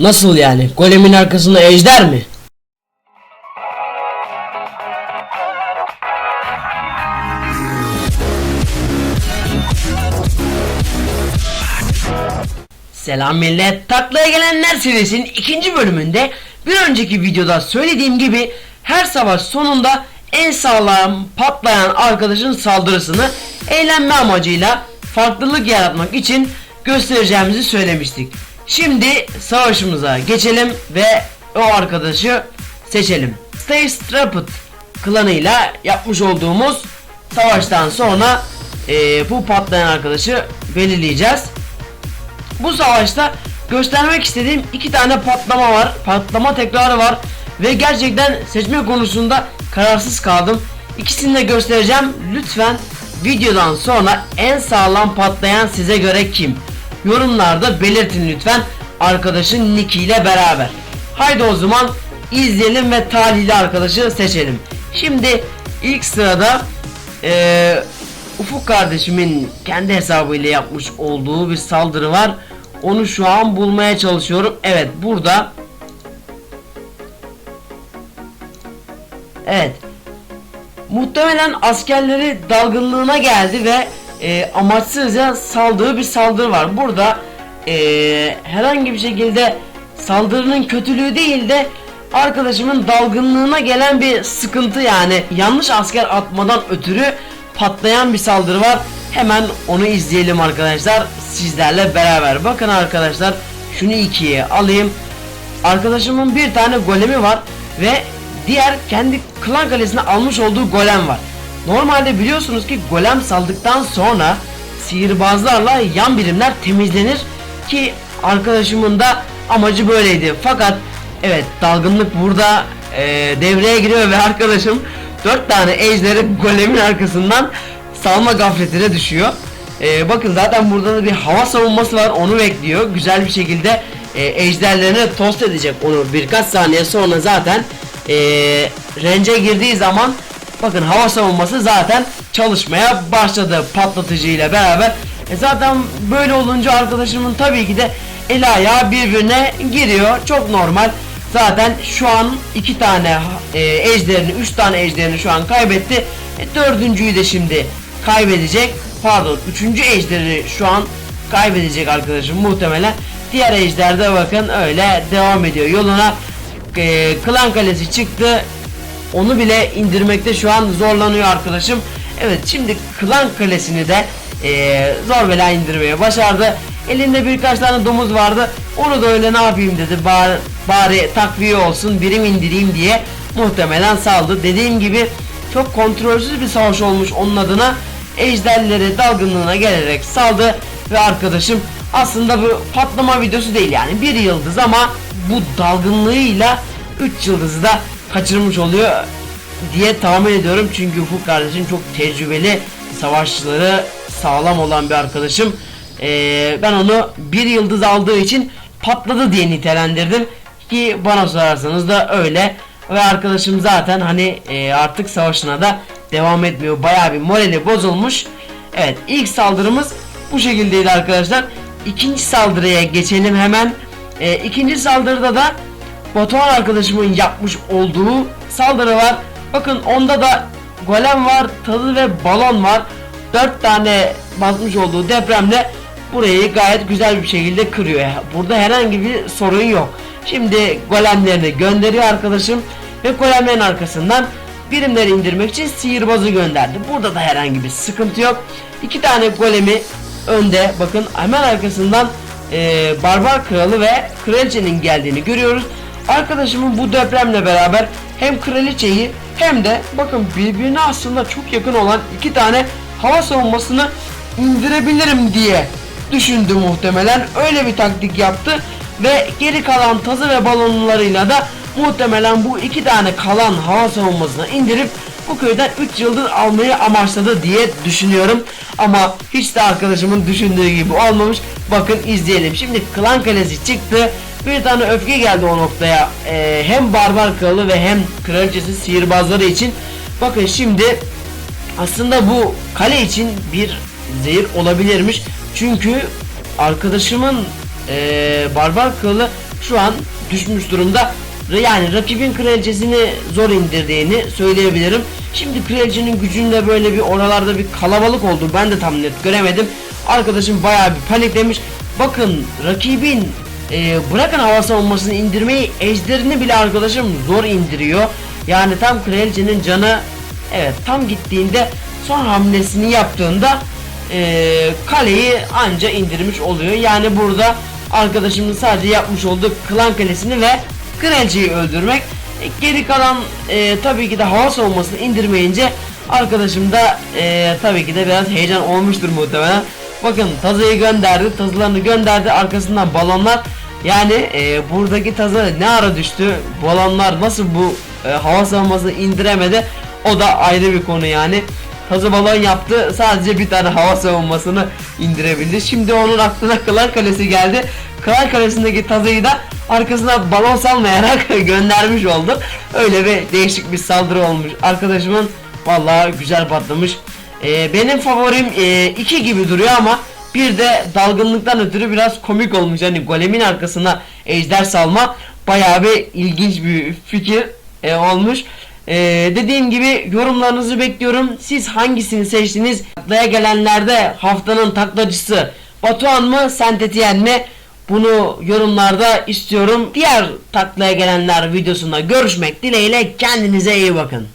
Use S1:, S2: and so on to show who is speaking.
S1: Nasıl yani? Golemin arkasında ejder mi? Selam millet. Taklaya gelenler serisinin ikinci bölümünde bir önceki videoda söylediğim gibi her savaş sonunda en sağlam patlayan arkadaşın saldırısını eğlenme amacıyla farklılık yaratmak için göstereceğimizi söylemiştik. Şimdi savaşımıza geçelim ve o arkadaşı seçelim. Stay Strapped klanıyla yapmış olduğumuz savaştan sonra eee, bu patlayan arkadaşı belirleyeceğiz. Bu savaşta göstermek istediğim iki tane patlama var. Patlama tekrarı var. Ve gerçekten seçme konusunda kararsız kaldım. İkisini de göstereceğim. Lütfen videodan sonra en sağlam patlayan size göre kim? Yorumlarda belirtin lütfen arkadaşın nick ile beraber. Haydi o zaman izleyelim ve talihli arkadaşı seçelim. Şimdi ilk sırada eee Ufuk kardeşimin kendi hesabıyla yapmış olduğu bir saldırı var. Onu şu an bulmaya çalışıyorum. Evet burada. Evet. Muhtemelen askerleri dalgınlığına geldi ve e, amaçsızca saldığı bir saldırı var. Burada e, herhangi bir şekilde saldırının kötülüğü değil de arkadaşımın dalgınlığına gelen bir sıkıntı yani yanlış asker atmadan ötürü patlayan bir saldırı var. Hemen onu izleyelim arkadaşlar sizlerle beraber. Bakın arkadaşlar şunu ikiye alayım. Arkadaşımın bir tane golemi var ve diğer kendi klan kalesine almış olduğu golem var. Normalde biliyorsunuz ki golem saldıktan sonra sihirbazlarla yan birimler temizlenir ki arkadaşımın da amacı böyleydi. Fakat evet dalgınlık burada e, devreye giriyor ve arkadaşım 4 tane ejderi golemin arkasından salma gafletine düşüyor. E, bakın zaten burada da bir hava savunması var onu bekliyor. Güzel bir şekilde e, ejderlerini tost edecek onu birkaç saniye sonra zaten e, range'e girdiği zaman bakın hava savunması zaten çalışmaya başladı patlatıcı ile beraber. E, zaten böyle olunca arkadaşımın tabii ki de el ayağı birbirine giriyor. Çok normal. Zaten şu an iki tane e, ejderini, üç tane ejderini şu an kaybetti. E, dördüncüyü de şimdi kaybedecek. Pardon, üçüncü ejderi şu an kaybedecek arkadaşım muhtemelen. Diğer ejder de bakın öyle devam ediyor yoluna. E, klan kalesi çıktı. Onu bile indirmekte şu an zorlanıyor arkadaşım. Evet şimdi klan kalesini de e, zor bela indirmeye başardı. Elinde birkaç tane domuz vardı. Onu da öyle ne yapayım dedi. Bari, bari takviye olsun birim indireyim diye muhtemelen saldı. Dediğim gibi çok kontrolsüz bir savaş olmuş onun adına. Ejderleri dalgınlığına gelerek saldı ve arkadaşım aslında bu patlama videosu değil yani bir yıldız ama bu dalgınlığıyla 3 yıldızı da kaçırmış oluyor diye tahmin ediyorum. Çünkü Ufuk kardeşim çok tecrübeli savaşçıları sağlam olan bir arkadaşım. Ee, ben onu bir yıldız aldığı için patladı diye nitelendirdim. Ki bana sorarsanız da öyle. Ve arkadaşım zaten hani e, artık savaşına da devam etmiyor. Baya bir morali bozulmuş. Evet ilk saldırımız bu şekildeydi arkadaşlar. İkinci saldırıya geçelim hemen. E, ikinci saldırıda da Batuhan arkadaşımın yapmış olduğu saldırı var. Bakın onda da golem var, tadı ve balon var. 4 tane basmış olduğu depremle burayı gayet güzel bir şekilde kırıyor. Burada herhangi bir sorun yok. Şimdi golemlerini gönderiyor arkadaşım ve golemlerin arkasından birimleri indirmek için sihirbazı gönderdi. Burada da herhangi bir sıkıntı yok. İki tane golemi önde bakın hemen arkasından e, barbar kralı ve kraliçenin geldiğini görüyoruz. Arkadaşımın bu depremle beraber hem kraliçeyi hem de bakın birbirine aslında çok yakın olan iki tane hava savunmasını indirebilirim diye düşündü muhtemelen. Öyle bir taktik yaptı ve geri kalan tazı ve balonlarıyla da muhtemelen bu iki tane kalan hava savunmasını indirip bu köyden 3 yıldız almayı amaçladı diye düşünüyorum. Ama hiç de arkadaşımın düşündüğü gibi olmamış. Bakın izleyelim. Şimdi klan kalesi çıktı. Bir tane öfke geldi o noktaya. Ee, hem barbar kralı ve hem kraliçesi sihirbazları için. Bakın şimdi aslında bu kale için bir zehir olabilirmiş. Çünkü arkadaşımın ee, barbar kralı şu an düşmüş durumda. Yani rakibin kraliçesini zor indirdiğini söyleyebilirim. Şimdi kraliçenin gücünde böyle bir oralarda bir kalabalık oldu. Ben de tam net göremedim. Arkadaşım bayağı bir paniklemiş. Bakın rakibin e, bırakın hava savunmasını indirmeyi ejderini bile arkadaşım zor indiriyor. Yani tam kraliçenin canı evet tam gittiğinde son hamlesini yaptığında e, kaleyi anca indirmiş oluyor. Yani burada arkadaşımın sadece yapmış olduğu klan kalesini ve kraliçeyi öldürmek. E, geri kalan e, tabii ki de hava savunmasını indirmeyince arkadaşım da e, tabii ki de biraz heyecan olmuştur muhtemelen. Bakın tazıyı gönderdi, tazılarını gönderdi arkasından balonlar yani e, buradaki tazı ne ara düştü? Balonlar nasıl bu e, hava savunmasını indiremedi? O da ayrı bir konu yani. Tazı balon yaptı sadece bir tane hava savunmasını indirebildi. Şimdi onun aklına Klan Kalesi geldi. Klan Kalesi'ndeki tazıyı da arkasına balon salmayarak göndermiş oldu. Öyle bir değişik bir saldırı olmuş. Arkadaşımın vallahi güzel patlamış. Ee, benim favorim 2 gibi duruyor ama bir de dalgınlıktan ötürü biraz komik olmuş. Hani golemin arkasına ejder salma bayağı bir ilginç bir fikir e, olmuş. E, dediğim gibi yorumlarınızı bekliyorum. Siz hangisini seçtiniz? Taklaya gelenlerde haftanın taklacısı Batuhan mı Sentetiyen mi? Bunu yorumlarda istiyorum. Diğer taklaya gelenler videosunda görüşmek dileğiyle kendinize iyi bakın.